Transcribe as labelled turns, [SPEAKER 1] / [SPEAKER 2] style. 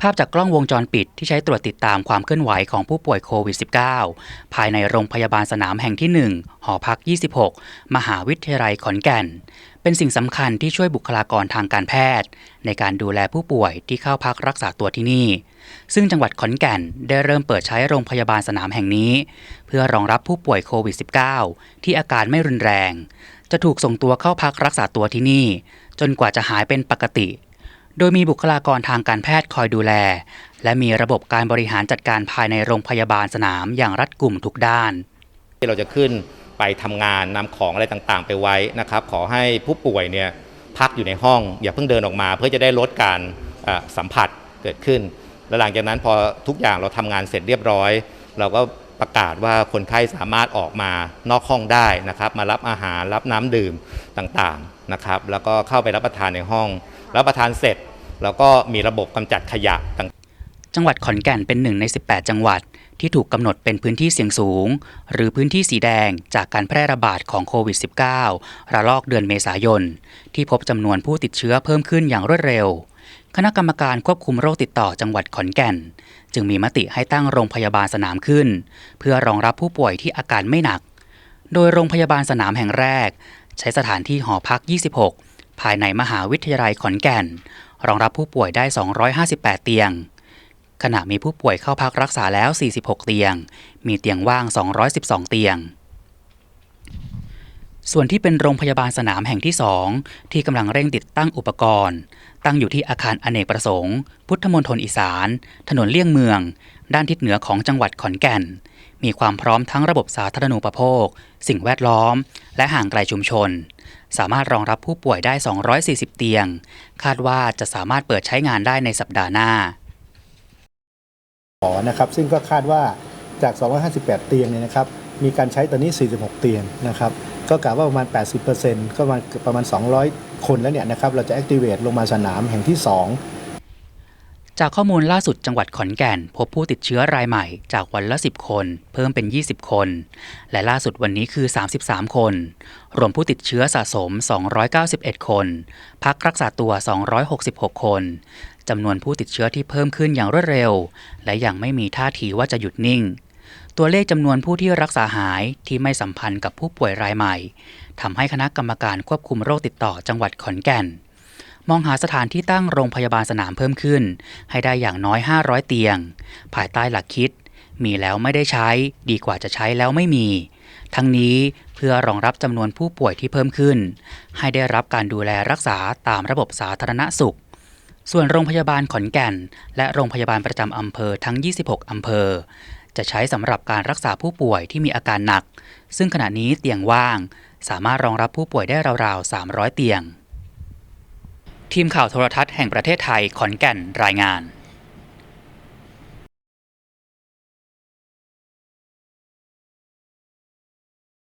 [SPEAKER 1] ภาพจากกล้องวงจรปิดที่ใช้ตรวจติดตามความเคลื่อนไหวของผู้ป่วยโควิด -19 ภายในโรงพยาบาลสนามแห่งที่ 1 หอพัก 26 มหาวิทยาลัยขอนแก่น เป็นสิ่งสำคัญที่ช่วยบุคลากรทางการแพทย์ ในการดูแลผู้ป่วยที่เข้าพักรักษาตัวที่นี่ ซึ่งจังหวัดขอนแก่นได้เริ่มเปิดใช้โรงพยาบาลสนามแห่งนี้ เพื่อรองรับผู้ป่วยโควิด -19 ที่อาการไม่รุนแรง จะถูกส่งตัวเข้าพักรักษาตัวที่นี่ จนกว่าจะหายเป็นปกติ โดยมีบุคลากรทางการแพทย์คอยดูแล และมีระบบการบริหารจัดการภายในโรงพยาบาลสนามอย่างรัดกุมทุกด้าน
[SPEAKER 2] ที่เราจะขึ้นไปทำงานนำของอะไรต่างๆ ไปไว้นะครับ ขอให้ผู้ป่วยเนี่ยพักอยู่ในห้อง อย่าเพิ่งเดินออกมา เพื่อจะได้ลดการสัมผัสเกิดขึ้น และหลังจากนั้นพอทุกอย่างเราทำงานเสร็จเรียบร้อย เราก็ประกาศว่าคนไข้สามารถออกมานอกห้องได้นะครับ มารับอาหารรับน้ำดื่มต่างๆนะครับ แล้วก็เข้าไปรับประทานในห้อง รับประทานเสร็จ แล้วก็มีระบบกำจัดขยะต่าง
[SPEAKER 1] จังหวัดขอนแก่นเป็นหนึ่งใน 18 จังหวัด ที่ถูกกำหนดเป็นพื้นที่เสี่ยงสูง หรือพื้นที่สีแดงจากการแพร่ระบาดของโควิด -19 ระลอกเดือนเมษายน ที่พบจำนวนผู้ติดเชื้อเพิ่มขึ้นอย่างรวดเร็ว คณะกรรมการควบคุมโรคติดต่อจังหวัดขอนแก่น จึงมีมติให้ตั้งโรงพยาบาลสนามขึ้น เพื่อรองรับผู้ป่วยที่อาการไม่หนัก โดยโรงพยาบาลสนามแห่งแรก ใช้สถานที่หอพัก 26 ภายในมหาวิทยาลัยขอนแก่น รองรับผู้ป่วยได้ 258 เตียง ขณะมีผู้ป่วยเข้าพักรักษาแล้ว 46 เตียง มีเตียงว่าง 212 เตียง ส่วนที่เป็นโรงพยาบาลสนามแห่งที่ 2 ที่กำลังเร่งติดตั้งอุปกรณ์ ตั้งอยู่ที่อาคารอเนกประสงค์ พุทธมณฑลอีสาน ถนนเลี่ยงเมือง ด้านทิศเหนือของจังหวัดขอนแก่นมีความพร้อมทั้งระบบสาธารณูปโภค สิ่งแวดล้อม และห่างไกลชุมชน สามารถรองรับผู้ป่วยได้ 240 เตียง คาดว่าจะสามารถเปิดใช้งานได้ในสัปดาห์หน้า
[SPEAKER 3] หมอนะครับซึ่งก็คาดว่าจาก 258 เตียงเนี่ยนะครับมีการใช้ตอนนี้ 46 เตียงนะครับก็กล่าว่าประมาณ 80%ก็ประมาณประมาณ 200 คนแล้วเนี่ยนะครับเราจะ activate ลงมาสนามแห่งที่ 2
[SPEAKER 1] จากข้อมูลล่าสุดจังหวัดขอนแก่น พบผู้ติดเชื้อรายใหม่จากวันละ 10 คน เพิ่มเป็น 20 คน และล่าสุดวันนี้คือ 33 คน รวมผู้ติดเชื้อสะสม 291 คน พักรักษาตัว 266 คนจำนวนผู้ติดเชื้อที่เพิ่มขึ้นอย่างรวดเร็ว และยังไม่มีท่าทีว่าจะหยุดนิ่ง ตัวเลขจำนวนผู้ที่รักษาหายที่ไม่สัมพันธ์กับผู้ป่วยรายใหม่ทำให้คณะกรรมการควบคุมโรคติดต่อจังหวัดขอนแก่น มองหาสถานที่ตั้งโรงพยาบาลสนามเพิ่มขึ้น ให้ได้อย่างน้อย 500 เตียง ภายใต้หลักคิด มีแล้วไม่ได้ใช้ ดีกว่าจะใช้แล้วไม่มี ทั้งนี้เพื่อรองรับจำนวนผู้ป่วยที่เพิ่มขึ้น ให้ได้รับการดูแลรักษาตามระบบสาธารณสุข ส่วนโรงพยาบาลขอนแก่น และโรงพยาบาลประจำอำเภอทั้ง 26 อำเภอ จะใช้สำหรับการรักษาผู้ป่วยที่มีอาการหนัก ซึ่งขณะนี้เตียงว่าง สามารถรองรับผู้ป่วยได้ราวๆ 300 เตียง ทีมข่าวโทรทัศน์แห่งประเทศไทยขอนแก่นรายงาน